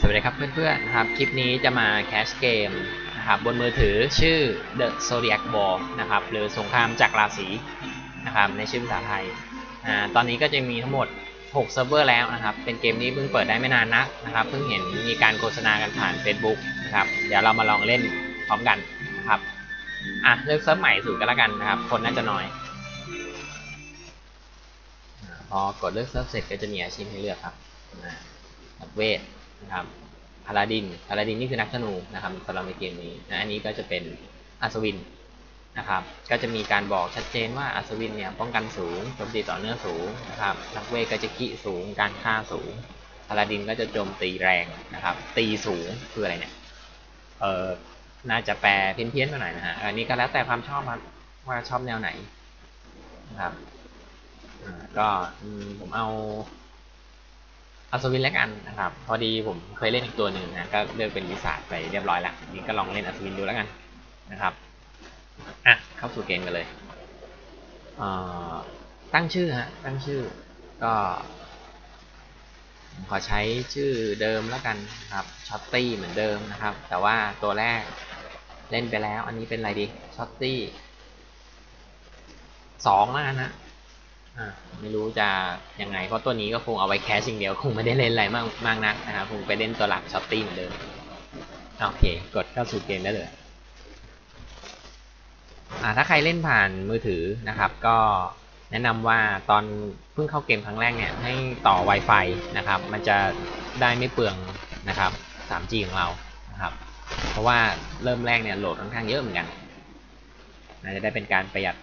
สวัสดีครับเพื่อนๆนะครับคลิปนี้จะมาแคชเกมนะครับบนมือถือชื่อ The Zodiac War นะครับหรือสงครามจากราศีนะครับในชื่อภาษาไทยอ่าตอนนี้ก็จะมีทั้งหมด 6 เซิร์ฟเวอร์แล้วนะครับ เป็นเกมนี้เพิ่งเปิดได้ไม่นานนักนะครับเพิ่งเห็นมีการโฆษณากันผ่าน Facebook นะครับเดี๋ยวเรามาลองเล่นพร้อมกันนะครับอะเลือกเซิร์ฟใหม่สุดกันแล้วกันนะครับคนน่าจะน้อยพอกดเลือกเซิร์ฟเสร็จก็จะมีอาชีพให้เลือกครับนักเวท นะครับพาราดินพาราดินนี่คือนักธนูนะครับสำหรับในเกมนี้นะอันนี้ก็จะเป็นอัศวินนะครับ ก็จะมีการบอกชัดเจนว่าอัศวินเนี่ยป้องกันสูงโจมตีต่อเนื่องสูงนะครับ นักเวทก็จะขี้สูง การฆ่าสูงพาราดินก็จะโจมตีแรงนะครับ ตีสูงคืออะไรเนี่ย เออน่าจะแปลเพี้ยนๆมาหน่อยนะฮะ อันนี้ก็แล้วแต่ความชอบครับว่าชอบแนวไหนนะครับก็ผมเอา อัศวินแล้วกันนะครับ พอดีผมเคยเล่นอีกตัวหนึ่งนะก็เลือกเป็นวิสาดไปเรียบร้อยแล้วนี่ก็ลองเล่นอัศวินดูแล้วกันนะครับอะเข้าสู่เกมกันเลยเอ่อตั้งชื่อฮะตั้งชื่อก็ขอใช้ชื่อเดิมแล้วกันนะครับช็อตตี้เหมือนเดิมนะครับ แต่ว่าตัวแรกเล่นไปแล้ว อันนี้เป็นอะไรดีช็อตตี้สองแล้วกันนะ ไม่รู้จะยังไงเพราะตัวนี้ก็คงเอาไว้แคชอย่งเดียวคงไม่ได้เล่นอะไรมากมากนักนะครับคงไปเล่นตัวหลักช็อตตี้เหมือนเดิมโอเค กดเข้าสู่เกมได้เลยถ้าใครเล่นผ่านมือถือนะครับ ก็แนะนำว่าตอนเพิ่งเข้าเกมครั้งแรกเนี่ยให้ต่อ Wi-Fi นะครับ มันจะได้ไม่เปลืองนะครับ 3G ของเรานะครับ เพราะว่าเริ่มแรกเนี่ยโหลดค่อนข้างเยอะเหมือนกันน่าจะได้เป็นการประหยัด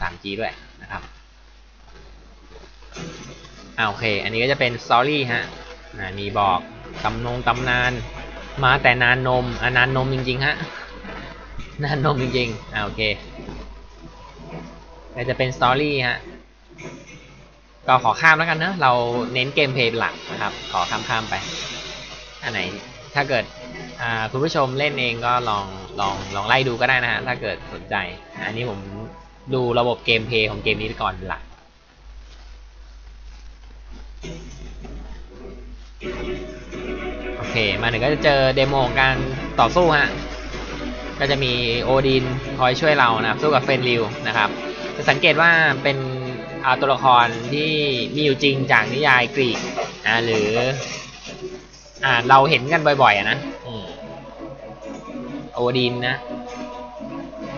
3G ด้วยนะครับ อ่าโอเค อันนี้ก็จะเป็นสตอรี่ฮะอ่ามีบอกตำนงตำนาน มาแต่นานนมอ่านานนมจริงๆฮะนานนมจริงๆอ่าโอเคก็จะเป็นสตอรี่ฮะก็ขอข้ามแล้วกันเนอะเราเน้นเกมเพลย์หลักนะครับ ขอข้ามข้ามๆไป อันไหน ถ้าเกิดคุณผู้ชมเล่นเองก็ลองลองลองไล่ดูก็ได้นะฮะ ถ้าเกิดสนใจ อันนี้ผมดูระบบเกมเพลย์ของเกมนี้ก่อนหลัก โอเค มาถึงก็จะเจอเดโมของการต่อสู้ฮะ ก็จะมีโอดินคอยช่วยเรานะครับ สู้กับเฟนริวนะครับ จะสังเกตว่าเป็นอ่าตัวละครที่มีอยู่จริงจากนิยายกรีกอ่าหรืออ่าเราเห็นกันบ่อยๆนะโอดินนะ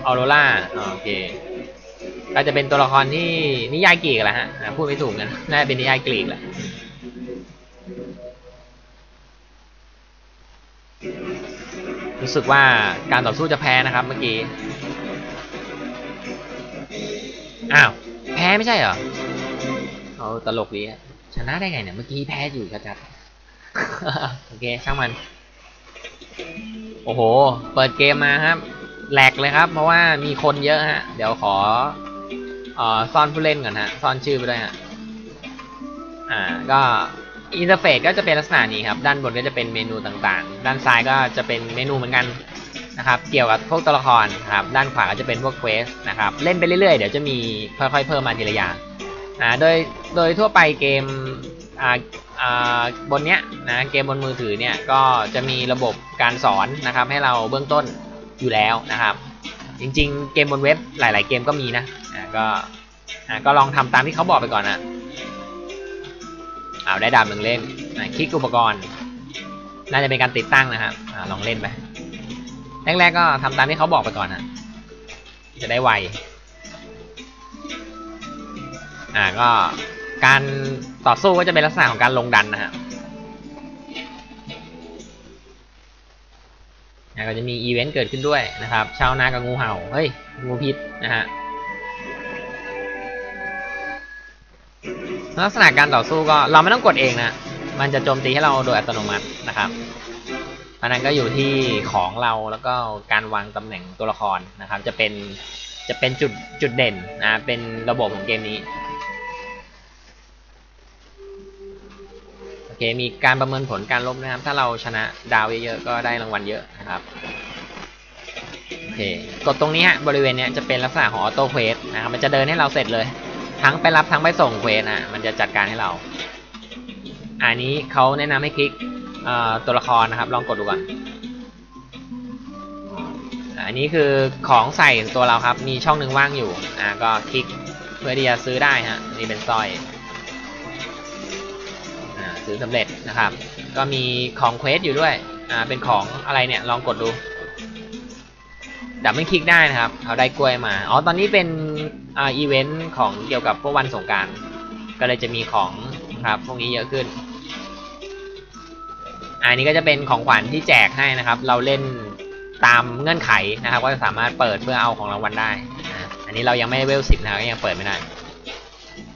ออโรล่าโอเค ก็จะเป็นตัวละครที่นิยายกรีกแหละฮะพูดไม่ถูกนะน่าจะเป็นนิยายกรีกแหละ รู้สึกว่าการต่อสู้จะแพ้นะครับเมื่อกี้ อ้าว แพ้ไม่ใช่เหรอ เอาตลกดีอะชนะได้ไงเนี่ย เมื่อกี้แพ้อยู่ชัดๆโอเค ช่างมัน โอ้โห เปิดเกมมาครับ แหลกเลยครับ เพราะว่ามีคนเยอะฮะ เดี๋ยวขอออซ่อนผู้เล่นก่อนฮะ ซ่อนชื่อไปด้วยฮะ อ่า ก็ อินเทอร์เฟซก็จะเป็นลักษณะนี้ครับ ด้านบนก็จะเป็นเมนูต่างๆ ด้านซ้ายก็จะเป็นเมนูเหมือนกันนะครับ เกี่ยวกับพวกตัวละครครับ ด้านขวาก็จะเป็นพวกเควสนะครับ เล่นไปเรื่อยๆ เดี๋ยวจะมีค่อยๆ เพิ่มมาทีละอย่างอ่าโดย โดยทั่วไปเกมอ่าอ่าบนเนี้ยนะ เกมบนมือถือเนี่ยก็จะมีระบบการสอนนะครับ ให้เราเบื้องต้นอยู่แล้วนะครับ จริงๆ เกมบนเว็บหลาย ๆ เกมก็มีนะอ่าก็อ่าก็ลองทำตามที่เขาบอกไปก่อนนะ เอาได้ดาบหนึ่งเล่มคลิกอุปกรณ์ น่าจะเป็นการติดตั้งนะครับอลองเล่นไป แรกๆก็ทำตามที่เขาบอกไปก่อนนะจะได้ไว อ่าก็การต่อสู้ก็จะเป็นลักษณะของการลงดันนะฮะอะก็จะมีอีเวนต์เกิดขึ้นด้วยนะครับ ชาวนากับงูเห่า เฮ้ย งูพิษนะฮะ ลักษณะการต่อสู้ก็เราไม่ต้องกดเองนะ มันจะโจมตีให้เราโดยอัตโนมัตินะครับอันนั้นก็อยู่ที่ของเราแล้วก็การวางตำแหน่งตัวละครนะครับ จะเป็นจะเป็นจุดจุดเด่นนะเป็นระบบของเกมนี้โอเคมีการประเมินผลการลบนะครับ ถ้าเราชนะดาวเยอะๆก็ได้รางวัลเยอะนะครับโอเคกดตรงนี้ฮะบริเวณนี้จะเป็นลักษณะของออโต้เควสนะครับมันจะเดินให้เราเสร็จเลย ทั้งไปรับทั้งไปส่งเควสอะ มันจะจัดการให้เรา อันนี้เขาแนะนำให้คลิกตัวละครนะครับ ลองกดดูก่อนอันนี้คือของใส่ตัวเราครับ มีช่องหนึ่งว่างอยู่ อ่าก็คลิกเพื่อที่จะซื้อได้ฮะนี่เป็นสร้อยอ่าซื้อสำเร็จนะครับ ก็มีของเควสอยู่ด้วย อ่าเป็นของอะไรเนี่ยลองกดดูดับไม่คลิกได้นะครับ เอาได้กล้วยมา อ๋อตอนนี้เป็น อ่าอีเวนต์ของเกี่ยวกับพวกวันสงการก็เลยจะมีของครับพวกนี้เยอะขึ้น อันนี้ก็จะเป็นของขวัญที่แจกให้นะครับ เราเล่นตามเงื่อนไขนะครับ ก็จะสามารถเปิดเพื่อเอาของรางวัลได้อันนี้เรายังไม่เวลสิบนะก็ยังเปิดไม่ได้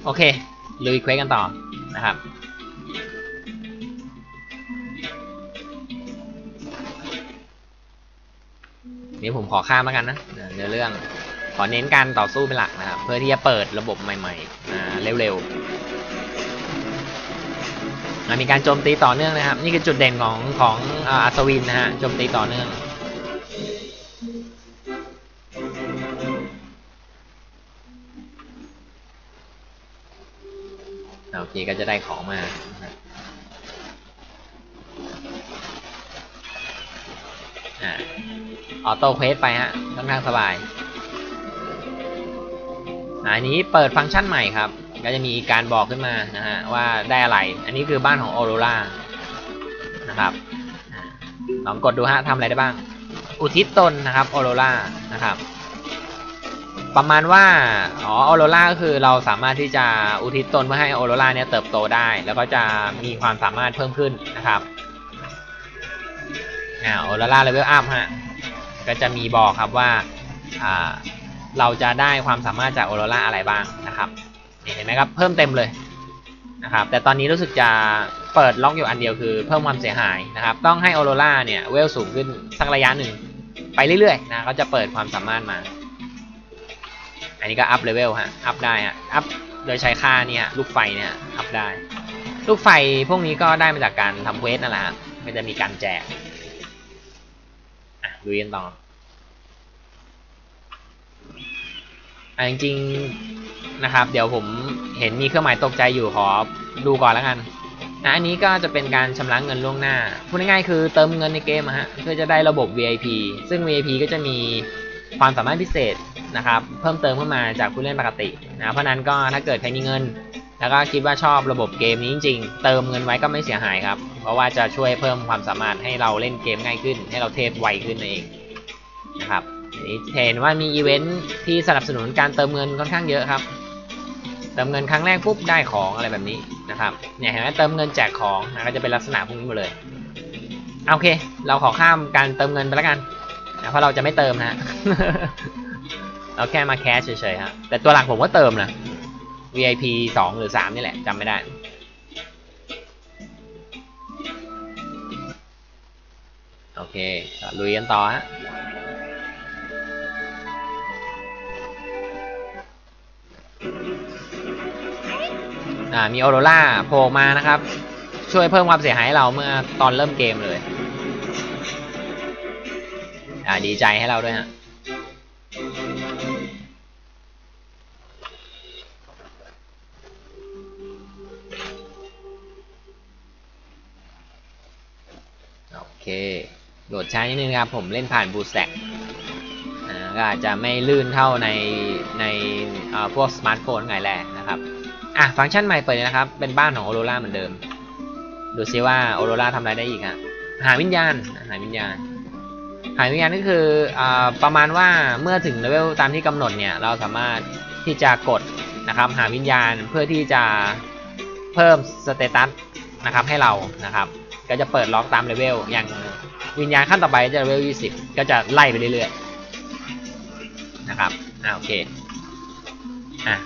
โอเคลุยเควสกันต่อนะครับนี่ผมขอข้ามแล้วกันนะเนื้อเรื่อง ขอเน้นการต่อสู้เป็นหลักนะครับ เพื่อที่จะเปิดระบบใหม่ๆเร็วๆมีการโจมตีต่อเนื่องนะครับ นี่คือจุดเด่นของของอัศวินนะฮะโจมตีต่อเนื่องโอเคก็จะได้ของมาอ่าออโต้เควสไปฮะค่อนข้างสบาย อันนี้เปิดฟังก์ชันใหม่ครับ ก็จะมีการบอกขึ้นมานะฮะว่าได้อะไร อันนี้คือบ้านของออโรรานะครับลองกดดูฮะทำอะไรได้บ้าง อุทิศตนนะครับออโรรานะครับ ประมาณว่าอ๋อออโรราก็คือเราสามารถที่จะอุทิศตนเพื่อให้ออโรราเนี่ยเติบโตได้ แล้วก็จะมีความสามารถเพิ่มขึ้นนะครับอ่าออโรราเลเวลอัพฮะก็จะมีบอกครับว่าอ่า เราจะได้ความสามารถจากออโรราอะไรบ้างนะครับเห็นไหมครับเพิ่มเต็มเลยนะครับแต่ตอนนี้รู้สึกจะเปิดล็อกอยู่อันเดียวคือเพิ่มความเสียหายนะครับต้องให้ออโรราเนี่ยเวลสูงขึ้นสักระยะหนึ่งไปเรื่อยๆนะเขาจะเปิดความสามารถมา อันนี้ก็อัพเลเวลฮะอัพได้ฮะอัพโดยใช้ค่าเนี่ยลูกไฟเนี่ยอัพได้ ลูกไฟพวกนี้ก็ได้มาจากการทำเควสนั่นแหละฮะมันจะมีการแจกดูกันต่อ อะจริงๆนะครับ เดี๋ยวผมเห็นมีเครื่องหมายตกใจอยู่ขอดูก่อนแล้วกันนะอันนี้ก็จะเป็นการชำระเงินล่วงหน้าพูดง่ายๆคือเติมเงินในเกมฮะเพื่อจะได้ระบบ VIP ซึ่ง VIP ก็จะมีความสามารถพิเศษนะครับ เพิ่มเติมขึ้นมาจากผู้เล่นปกตินะเพราะนั้นก็ถ้าเกิดใครมีเงิน แล้วก็คิดว่าชอบระบบเกมนี้จริง ๆ เติมเงินไว้ก็ไม่เสียหายครับ เพราะว่าจะช่วยเพิ่มความสามารถให้เราเล่นเกมง่ายขึ้น ให้เราเทพไวขึ้นนั่นเองนะครับ เห็นว่ามีอีเวนท์ที่สนับสนุนการเติมเงินค่อนข้างเยอะครับ เติมเงินครั้งแรกปุ๊บได้ของอะไรแบบนี้นะครับ เนี่ยเห็นไหมเติมเงินแจกของนะก็จะเป็นลักษณะพวกนี้หมดเลย โอเค เราขอข้ามการเติมเงินไปแล้วกันนะเพราะเราจะไม่เติมนะเราแค่มาแคชเฉยๆครับแต่ตัวหลักผมก็เติมนะ VIP 2 หรือ 3 นี่แหละจำไม่ได้โอเคลุยกันต่อฮะ มีออโรราโผล่มานะครับ ช่วยเพิ่มความเสียหายให้เราเมื่อตอนเริ่มเกมเลย อ่าดีใจให้เราด้วยฮะโอเค โหลดช้านิดนึงครับ ผมเล่นผ่านบูสแต็กก็อาจจะไม่ลื่นเท่าในในพวกสมาร์ทโฟนไงแหละ อะฟังก์ชันใหม่เปิดเลยนะครับ เป็นบ้านของโอโรราเหมือนเดิม ดูซิว่าโอโรราทำอะไรได้อีกฮะหาวิญญาณหาวิญญาณ หาวิญญาณก็คืออ่าประมาณว่าเมื่อถึงเลเวลตามที่กำหนดเนี่ยเราสามารถที่จะกดนะครับ หาวิญญาณเพื่อที่จะเพิ่มสเตตัสนะครับให้เรานะครับ ก็จะเปิดล็อกตามเลเวลอย่างวิญญาณขั้นต่อไปจะเลเวล 20 ก็จะไล่ไปเรื่อยๆนะครับอ่าโอเคอะ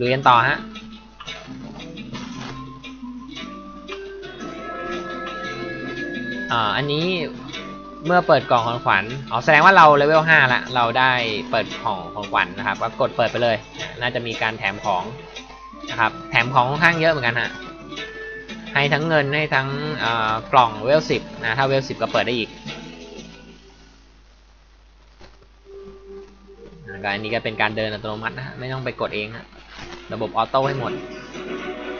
ลุยกันต่อฮะ อ่าอันนี้เมื่อเปิดกล่องของขวัญอ๋อแสดงว่าเราเลเวล5ละเราได้เปิดของของขวัญนะครับ ก็กดเปิดไปเลย น่าจะมีการแถมของนะครับ แถมของค่อนข้างเยอะเหมือนกันฮะให้ทั้งเงินให้ทั้งกล่องเวลสิบนะถ้าเวลสิบก็เปิดได้อีกก็อันนี้ก็เป็นการเดินอัตโนมัตินะฮะไม่ต้องไปกดเองฮะระบบออโต้ให้หมด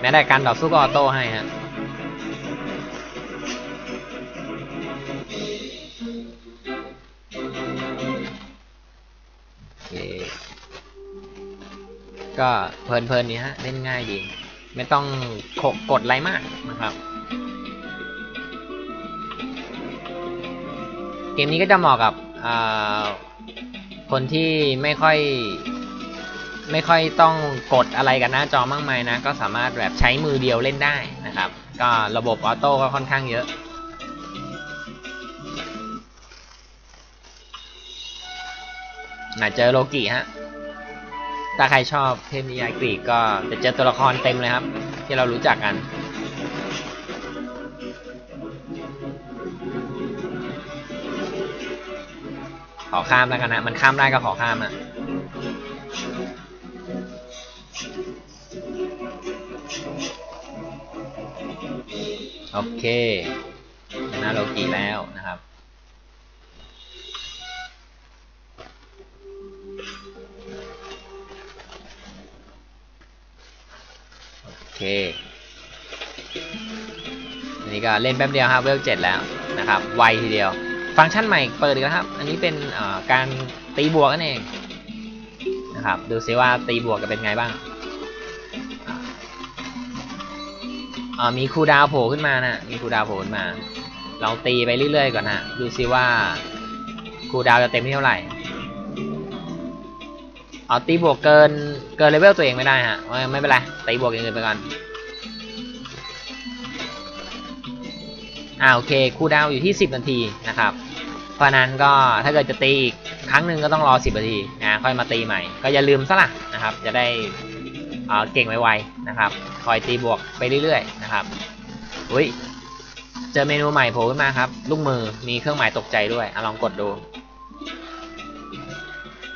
แม้แต่การต่อสู้ก็ออโต้ให้ฮะ ก็เพลินๆนี้ฮะ เล่นง่ายดี ไม่ต้องกดอะไรมากนะครับ เกมนี้ก็จะเหมาะกับคนที่ไม่ค่อยไม่ค่อยต้องกดอะไรกับหน้าจอมากมายนะ ก็สามารถแบบใช้มือเดียวเล่นได้นะครับ ก็ระบบออโต้ก็ค่อนข้างเยอะ น่าเจอโลกิฮะ ถ้าใครชอบเทพนิยายกรีกก็จะเจอตัวละครเต็มเลยครับ ที่เรารู้จักกัน ขอข้ามแล้วกันนะ มันข้ามได้ก็ขอข้ามอะโอเคชนะโลกิแล้ว ก็เล่นแป๊บเดียวครับเวลเจ็ดแล้วนะครับไวทีเดียว ฟังก์ชันใหม่เปิดอีกแล้วครับ อันนี้เป็นการตีบวกนั่นเองนะครับดูซิว่าตีบวกจะเป็นไงบ้างอ่ามีคูดาวโผล่ขึ้นมานะมีคูดาวโผล่ขึ้นมาลองตีไปเรื่อยๆก่อนนะดูซิว่าคูดาวจะเต็มที่เท่าไหร่เอาตีบวกเกินเกินเลเวลตัวเองไม่ได้ฮะไม่ไม่เป็นไรตีบวกอย่างอื่นไปก่อน อ่าโอเคคูลดาวน์อยู่ที่ 10 นาทีนะครับ เพราะนั้นก็ถ้าเกิดจะตีอีกครั้งหนึ่งก็ต้องรอ 10 นาทีนะค่อยมาตีใหม่ ก็อย่าลืมซะละนะครับ จะได้เเก่งไวๆนะครับ คอยตีบวกไปเรื่อยๆนะครับอุ้ยเจอเมนูใหม่โผล่ขึ้นมาครับ ลูกมือมีเครื่องหมายตกใจด้วยอลองกดดู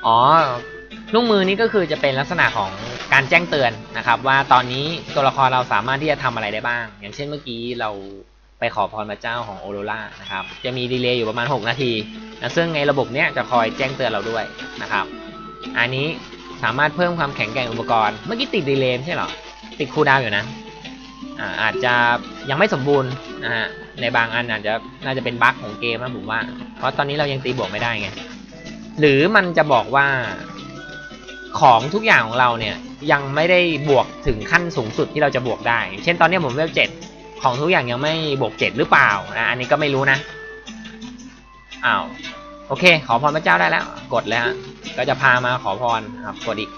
อ๋อ ลูกมือนี้ก็คือจะเป็นลักษณะของการแจ้งเตือนนะครับ ว่าตอนนี้ตัวละครเราสามารถที่จะทำอะไรได้บ้าง อย่างเช่นเมื่อกี้เรา ไปขอพรพระเจ้าของโอโรรานะครับ จะมีดีเลย์อยู่ประมาณ 6 นาทีนะซึ่งในระบบเนี้ยจะคอยแจ้งเตือนเราด้วยนะครับ อันนี้สามารถเพิ่มความแข็งแกร่งอุปกรณ์ เมื่อกี้ติดดีเลย์ใช่เหรอ ติดคูลดาวน์อยู่นะอ่าอาจจะยังไม่สมบูรณ์นะฮะ ในบางอันอาจจะน่าจะเป็นบั๊กของเกมนะผมว่า เพราะตอนนี้เรายังตีบวกไม่ได้ไง หรือมันจะบอกว่าของทุกอย่างของเราเนี่ยยังไม่ได้บวกถึงขั้นสูงสุดที่เราจะบวกได้ เช่นตอนนี้ผมเวลเจ็ด ของทุกอย่างยังไม่บวกเจ็ดหรือเปล่านะอันนี้ก็ไม่รู้นะอ้าวโอเค ขอพรพระเจ้าได้แล้ว กดเลยฮะก็จะพามาขอพรครับกดอีก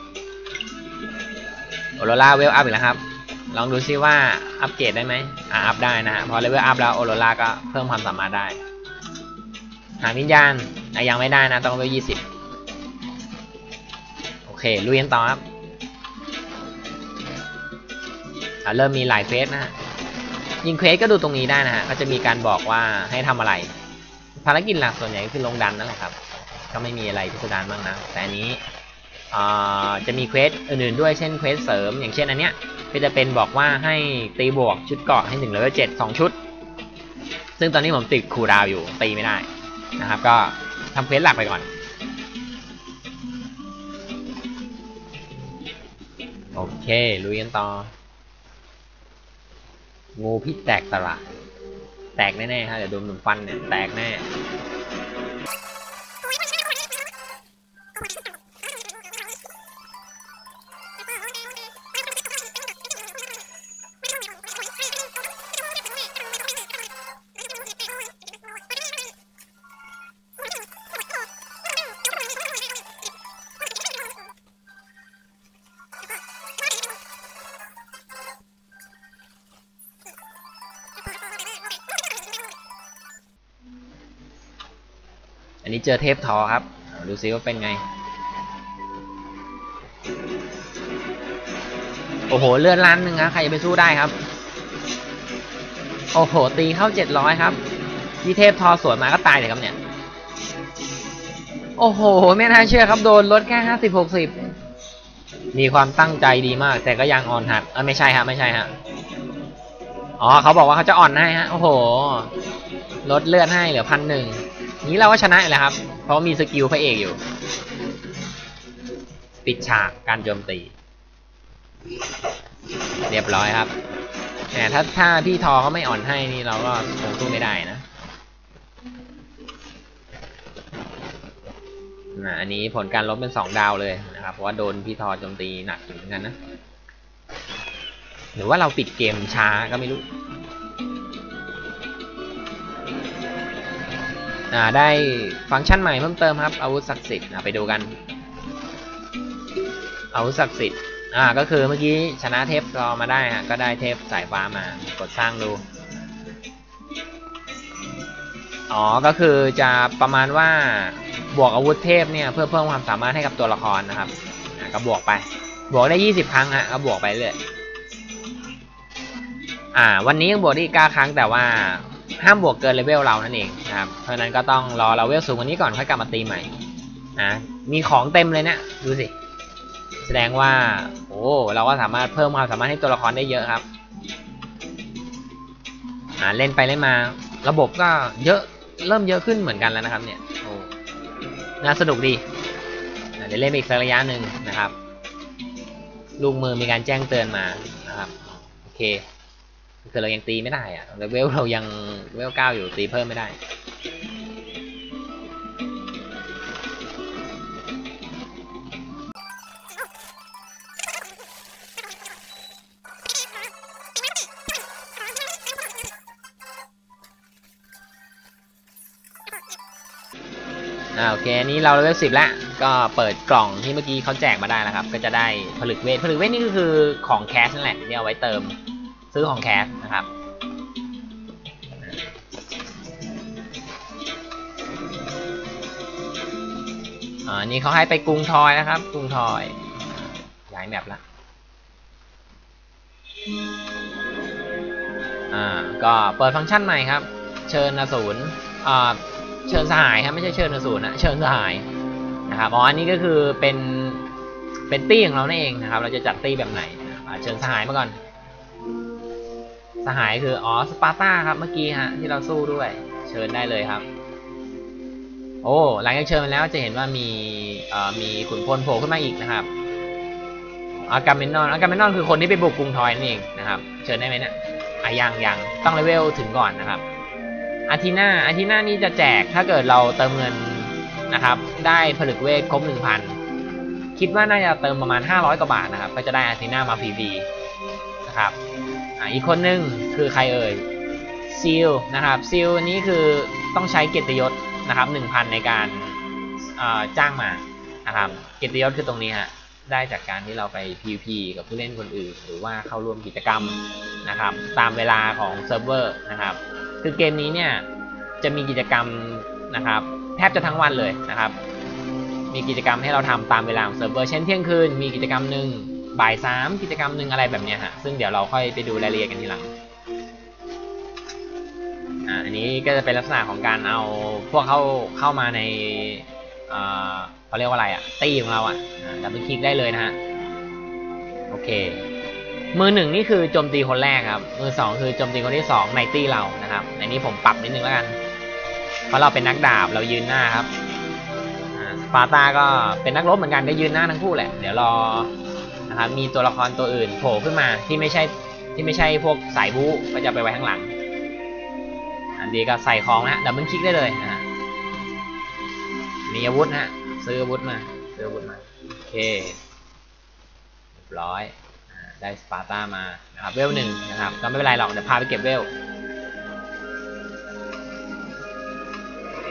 โอโรราเวลอัพอีกแล้วครับ ลองดูซิว่าอัปเกรดได้ไหมอ่าอัพได้นะฮะพอเลเวลอัพแล้วโอโรราก็เพิ่มความสามารถได้ หาวิญญาณยังไม่ได้นะต้องเวลยี่สิบโอเคลุยกันต่อครับเริ่มมีหลายเควสนะฮะ ยิงเควสก็ดูตรงนี้ได้นะฮะก็จะมีการบอกว่าให้ทำอะไร ภารกิจหลักส่วนใหญ่ก็คือลงดันนั่นแหละครับ ก็ไม่มีอะไรพิสดารมากนะ แต่อันนี้จะมีเควสอื่นๆด้วยเช่นเควสเสริม อย่างเช่นอันเนี้ยก็จะเป็นบอกว่าให้ตีบวกชุดเกาะให้ถึงเลเวลเจ็ดสองชุด ซึ่งตอนนี้ผมติดคูดาวอยู่ตีไม่ได้นะครับ ก็ทำเควสหลักไปก่อนโอเคลุยกันต่อ งูพิษแตกตลาด แตกแน่ๆฮะเดี๋ยวโดนหนุ่มฟันเนี่ย แตกแน่ นี้เจอเทพทอครับ ดูซิว่าเป็นไง โอ้โห เลือดล้านหนึ่งนะใครจะไปสู้ได้ครับ โอ้โห ตีเข้าเจ็ดร้อยครับที่เทพทอสวนมาก็ตายเลยครับเนี่ย โอ้โห ไม่น่าเชื่อครับ โดนลดแค่ห้าสิบหกสิบมีความตั้งใจดีมาก แต่ก็ยังอ่อนหัดเออไม่ใช่ครับไม่ใช่ฮะอ๋อเขาบอกว่าเขาจะอ่อนให้ฮะ โอ้โห ลดเลือดให้เหลือพันหนึ่ง นี้เราก็ชนะอยู่แล้วครับ เพราะมีสกิลพระเอกอยู่ ปิดฉากการโจมตี เรียบร้อยครับแต่ถ้าถ้าพี่ทอเขาไม่อ่อนให้นี่เราก็คงสู้ไม่ได้นะอ่าอันนี้ผลการลบเป็นสองดาวเลยนะครับ เพราะว่าโดนพี่ทอโจมตีหนักอยู่เหมือนกันนะ หรือว่าเราปิดเกมช้าก็ไม่รู้ ได้ฟังก์ชันใหม่เพิ่มเติมครับ อาวุธศักดิ์สิทธิ์อะไปดูกัน อาวุธศักดิ์สิทธิ์อ่าก็คือเมื่อกี้ชนะเทพรอมาได้ฮะก็ได้เทพสายฟ้ามากดสร้างดูอ๋อ ก็คือจะประมาณว่าบวกอาวุธเทพเนี่ยเพื่อเพิ่มความสามารถให้กับตัวละครนะครับอะก็บวกไป บวกได้ 20 ครั้งฮะก็บวกไปเรื่อยอ่า วันนี้ยังบวกได้อีก9ครั้งแต่ว่า ห้ามบวกเกินเลเวลเรานั่นเองนะครับเพราะนั้นก็ต้องรอเราเวลสูงกว่านี้ก่อนค่อยกลับมาตีใหม่นะมีของเต็มเลยเนะดูสิ แสดงว่า โอ้เราก็สามารถเพิ่มความสามารถให้ตัวละครได้เยอะครับอ่าเล่นไปเล่นมา ระบบก็เยอะเริ่มเยอะขึ้นเหมือนกันแล้วนะครับ เนี่ยโอ้น่าสนุกดีอะเดี๋ยวเล่นไปอีกสักระยะหนึ่งนะครับ ลูกมือมีการแจ้งเตือนมานะครับ โอเค คือเรายังตีไม่ได้อะเลเวลเรายังเลเวลเก้าอยู่ตีเพิ่มไม่ได้ อ่าโอเคอันนี้เราเลเวลสิบแล้วก็เปิดกล่องที่เมื่อกี้เขาแจกมาได้แล้วครับ ก็จะได้ผลึกเวทผลึกเวทนี่ก็คือของแคสนั่นแหละที่เอาไว้เติม ซื้อของแคสนะครับอ่านี่เขาให้ไปกรุงทอยนะครับ กรุงทอยย้ายแมปละอ่าก็เปิดฟังก์ชันใหม่ครับ เชิญอสูรอ่าเชิญสหายครับไม่ใช่เชิญอสูรนะเชิญสหายนะครับอ๋ออันนี้ก็คือเป็นเป็นตี้ของเรานั่นเองนะครับ เราจะจัดตี้แบบไหนอ่าเชิญสหายมาก่อน สหายคืออ๋อสปาร์ตาครับเมื่อกี้ฮะที่เราสู้ด้วย เชิญได้เลยครับ โอ้หลังจากเชิญมาแล้วจะเห็นว่ามีเอ่อมีขุนพลโผล่ขึ้นมาอีกนะครับอากาเมนนอนอากาเมนนอนคือคนที่ไปบุกกรุงทอยนั่นเองนะครับ เชิญได้ไหมเนี่ยอะยังยังต้องเลเวลถึงก่อนนะครับอาทิน่าอาทิน่านี่จะแจกถ้าเกิดเราเติมเงินนะครับ ได้ผลึกเวทครบ1,000คิดว่าน่าจะเติมประมาณ 500 กว่าบาทนะครับ ก็จะได้อาทิน่ามาฟรีๆนะครับ อ่าอีกคนหนึงคือใครเอ่ยซิลนะครับซิลนี้คือต้องใช้เกียรติยศนะครับ1,000ในการจ้างมานะครับเกียรติยศคือตรงนี้ฮะได้จากการที่เราไป PVP กับผู้เล่นคนอื่น หรือว่าเข้าร่วมกิจกรรมนะครับตามเวลาของเซิร์ฟเวอร์นะครับคือเกมนี้เนี่ยจะมีกิจกรรมนะครับแทบจะทั้งวันเลยนะครับมีกิจกรรมให้เราทำตามเวลาของเซิร์ฟเวอร์เช่นเที่ยงคืนมีกิจกรรมหนึ่ง บ่ายสามกิจกรรมหนึ่งอะไรแบบเนี้ยฮะซึ่งเดี๋ยวเราค่อยไปดูรายละเอียดกันทีหลังอ่าอันนี้ก็จะเป็นลักษณะของการเอาพวกเข้าเข้ามาในเอ่อเขาเรียกว่าอะไรอะตีของเราอะดับเบิลคลิกได้เลยนะฮะโอเค มือหนึ่งนี่คือโจมตีคนแรกครับ มือสองคือโจมตีคนที่สองในตีเรานะครับในนี้ผมปรับนิดนึงแล้วกัน เพราะเราเป็นนักดาบเรายืนหน้าครับสปาร์ตาก็เป็นนักรบเหมือนกันก็ยืนหน้าทั้งคู่แหละ เดี๋ยวรอ นะครับมีตัวละครตัวอื่นโผล่ขึ้นมาที่ไม่ใช่ที่ไม่ใช่พวกสายบู๊ก็จะไปไว้ข้างหลัง อันดีก็ใส่ของนะดับเบิลคลิกได้เลยนะมีอาวุธนะซื้ออาวุธมาซื้ออาวุธมาโอเคเรียบร้อยได้สปาร์ตามานะครับเวลหนึ่งนะครับก็ไม่เป็นไรหรอกเดี๋ยวพาไปเก็บเวล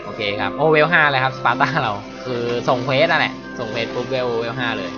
โอเคครับโอเวลห้าเลยครับสปาร์ตาเราคือส่งเควสนั่นแหละส่งเควสปุ๊บเวลเวลห้าเลย